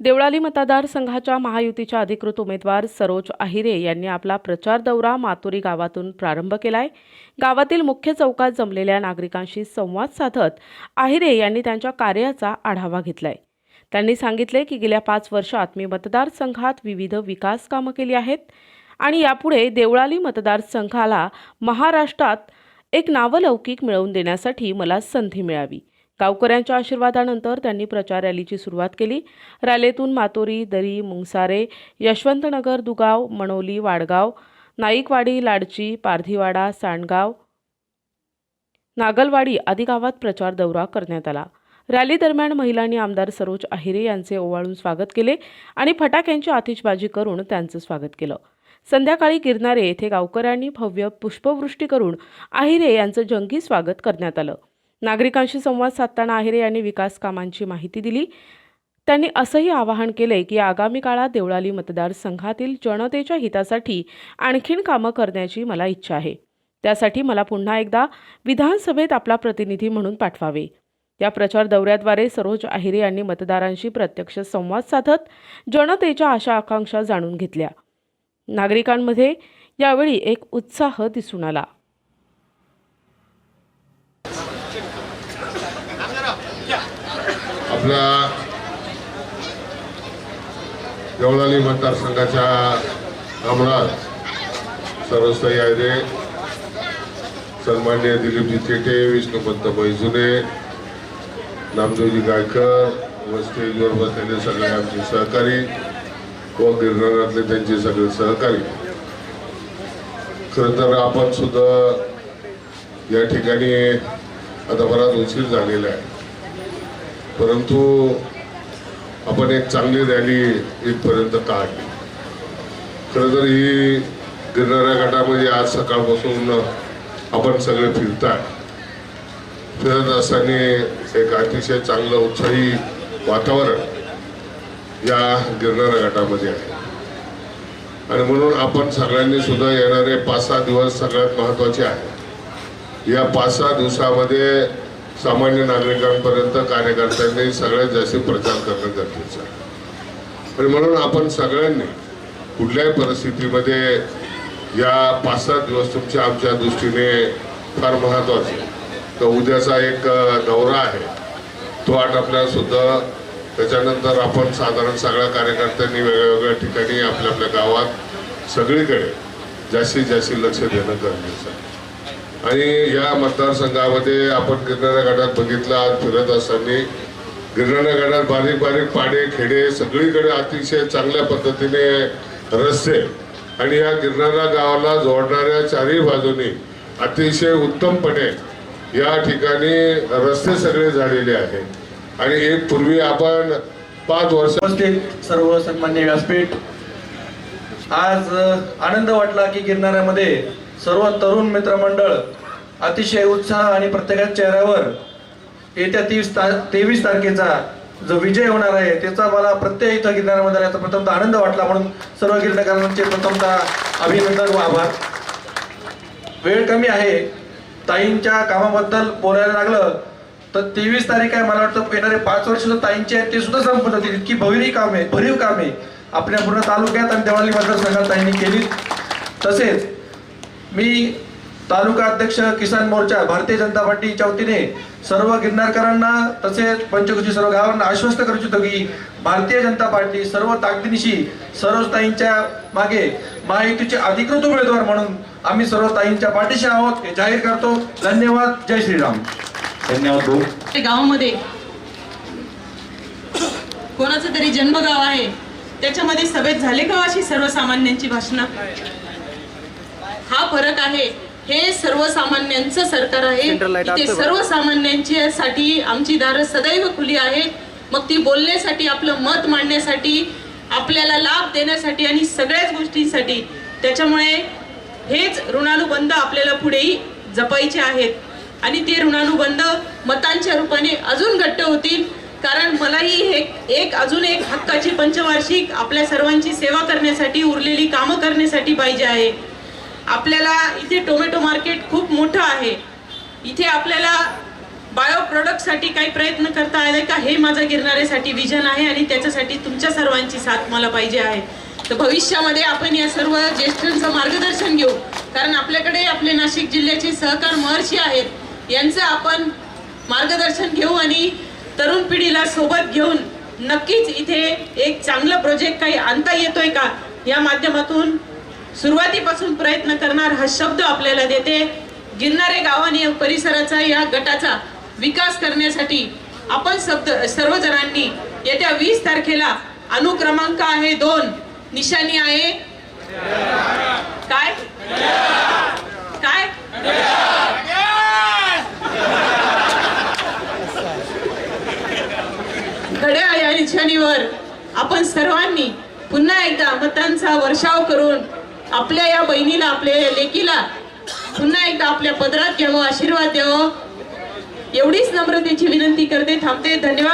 देवळाली मतदारसंघाच्या महायुतीच्या अधिकृत उमेदवार सरोज आहिरे यांनी आपला प्रचार दौरा मातुरी गावातून प्रारंभ केलाय. गावातील मुख्य चौकात जमलेल्या नागरिकांशी संवाद साधत आहिरे यांनी त्यांच्या कार्याचा आढावा घेतलाय. त्यांनी सांगितले की गेल्या पाच वर्षात मी मतदारसंघात विविध विकास कामं केली आहेत आणि यापुढे देवळाली मतदारसंघाला महाराष्ट्रात एक नावलौकिक मिळवून देण्यासाठी मला संधी मिळावी. गावकऱ्यांच्या आशीर्वादानंतर त्यांनी प्रचार रॅलीची सुरुवात केली. रॅलीतून मातोरी दरी मुंगसारे यशवंतनगर दुगाव मणोली वाडगाव नाईकवाडी लाडची पारधीवाडा सांडगाव नागलवाडी आदी गावात प्रचार दौरा करण्यात आला. रॅली दरम्यान महिलांनी आमदार सरोज आहिरे यांचे ओवाळून स्वागत केले आणि फटाक्यांची आतिषबाजी करून त्यांचं स्वागत केलं. संध्याकाळी गिरणारे येथे गावकऱ्यांनी भव्य पुष्पवृष्टी करून आहिरे यांचं जंगी स्वागत करण्यात आलं. नागरिकांशी संवाद साधताना आहिरे यांनी विकास कामांची माहिती दिली. त्यांनी असंही आवाहन केले की आगामी काळात देवळाली मतदारसंघातील जनतेच्या हितासाठी आणखीन कामं करण्याची मला इच्छा आहे. त्यासाठी मला पुन्हा एकदा विधानसभेत आपला प्रतिनिधी म्हणून पाठवावे. या प्रचार दौऱ्याद्वारे सरोज आहिरे यांनी मतदारांशी प्रत्यक्ष संवाद साधत जनतेच्या आशा आकांक्षा जाणून घेतल्या. नागरिकांमध्ये यावेळी एक उत्साह दिसून आला. आपल्या देवळाली मतदारसंघाच्या आमदार सर्वस्थायी आयदे सन्मान्य दिलीपजी थेटे विष्णुपंत बैजुने नामदेवजी गायकर व स्टेजवर बसलेले सगळे आमचे सहकारी व गिरणारातले त्यांचे सगळे सहकारी. खरं तर आपण सुद्धा या ठिकाणी आता बराच उशीर झालेला आहे. परंतु आपण एक चांगली रॅली इथपर्यंत काढली. खरं तर ही गिरणाऱ्या गटामध्ये आज सकाळपासून आपण सगळे फिरताय. फिरत असताना एक अतिशय चांगलं उत्साही वातावरण या गिरणाऱ्या गटामध्ये आहे. आणि म्हणून आपण सगळ्यांनी सुद्धा येणारे पाच सहा दिवस सगळ्यात महत्त्वाचे आहे. या पाच सहा दिवसामध्ये सामान्य नागरिकांपर्यंत कार्यकर्त्यांनी सगळ्यात जास्त प्रचार करणं गरजेचं आहे. आणि म्हणून आपण सगळ्यांनी कुठल्याही परिस्थितीमध्ये या पाच सात दिवस तुमच्या आमच्या दृष्टीने फार महत्त्वाचे तर उद्याचा एक दौरा आहे. तो आठ आपल्यासुद्धा त्याच्यानंतर आपण साधारण सगळ्या कार्यकर्त्यांनी वेगळ्या वेगळ्या ठिकाणी आपल्या आपल्या गावात सगळीकडे जास्तीत जास्त लक्ष देणं गरजेचं आहे. आणि या मतदारसंघामध्ये आपण गिरणाऱ्या गटात बघितलं आज फिरत असताना गिरणाऱ्या गटात बारीक बारीक पाडे खेडे सगळीकडे अतिशय चांगल्या पद्धतीने रस्ते. आणि या गिरणारा गावाला जोडणाऱ्या चारही बाजूनी अतिशय उत्तमपणे या ठिकाणी रस्ते सगळे झालेले आहेत. आणि एक पूर्वी आपण पाच वर्ष उपस्थित सर्व सन्मान्य व्यासपीठ. आज आनंद वाटला की गिरणाऱ्यामध्ये सर्व तरुण मित्रमंडळ अतिशय उत्साह आणि प्रत्येकाच्या चेहऱ्यावर येत्या तीस ता तेवीस तारखेचा जो विजय होणार आहे त्याचा मला प्रत्येक इथं गिरणाऱ्यामध्ये याचा प्रथमतः आनंद वाटला. म्हणून सर्व गिरणाऱ्यांचे प्रथमतः अभिनंदन व आभार. वेळ कमी आहे. ताईंच्या कामाबद्दल बोलायला लागलं तर तेवीस तारीख आहे. मला वाटतं येणारे पाच वर्ष जो ताईंचे आहेत ते सुद्धा संपून होतील. इतकी भविरी काम आहे भरीव काम आहे आपल्या पूर्ण तालुक्यात आणि देवाली मतदारसंघात ताईंनी केली तसेच मी तालुका अध्यक्ष किसान मोर्चा भारतीय जनता पार्टीच्या वतीने सर्व गिरणारकरांना तसेच पंचकृषी सर्व गावांना आश्वस्त करू इच्छितो की भारतीय जनता पार्टी सर्व ताकदीनिशी सर्व ताईंच्या मागे महायुतीचे अधिकृत उमेदवार म्हणून आम्ही सर्व ताईंच्या पाठीशी आहोत हे जाहीर करतो. धन्यवाद. जय श्रीराम. धन्यवाद भाऊ. ते गावामध्ये कोणाचं तरी जन्मगाव आहे त्याच्यामध्ये सभेत झाले का अशी सर्वसामान्यांची भाषणं? हा फरक आहे. हे सर्वसामान्यांचं सरकार आहे. इथे सर्वसामान्यांच्या साठी आमची दारं सदैव खुली आहेत. मग ती बोलण्यासाठी आपलं मत मांडण्यासाठी आपल्याला लाभ देण्यासाठी आणि सगळ्याच गोष्टींसाठी. त्याच्यामुळे हेच ऋणानुबंध आपल्याला पुढेही जपायचे आहेत. आणि ते ऋणानुबंध मतांच्या रूपाने अजून घट्ट होतील. कारण मलाही हे एक अजून एक हक्काची पंचवार्षिक आपल्या सर्वांची सेवा करण्यासाठी उरलेली कामं करण्यासाठी पाहिजे आहे. आपल्याला इथे टोमॅटो मार्केट खूप मोठं आहे. इथे आपल्याला बायो प्रोडक्टसाठी काही प्रयत्न करता आले का? हे माझं गिरणाऱ्यासाठी विजन आहे आणि त्याच्यासाठी तुमच्या सर्वांची साथ मला पाहिजे आहे. तर भविष्यामध्ये आपण या सर्व ज्येष्ठांचं मार्गदर्शन घेऊ. कारण आपल्याकडे आपले नाशिक जिल्ह्याचे सहकार महर्षी आहेत. यांचं आपण मार्गदर्शन घेऊ आणि तरुण पिढीला सोबत घेऊन नक्कीच इथे एक चांगलं प्रोजेक्ट काही आणता येतोय का? या माध्यमातून सुरुवातीपासून प्रयत्न करणार हा शब्द आपल्याला देते. गिरणारे गावाने परिसराचा या गटाचा विकास करण्यासाठी आपण शब्द सर्वजणांनी येत्या वीस तारखेला अनुक्रमांक आहे दोन. निशाणी आहे. काय? काय? घड्याळ या निशाणीवर आपण सर्वांनी पुन्हा एकदा मतांचा वर्षाव करून आपल्या या बहिणीला आपल्या या लेकीला पुन्हा एकदा आपल्या पदरात घ्यावं आशीर्वाद द्यावं. एवढीच नम्रतेची विनंती करते थांबते. धन्यवाद.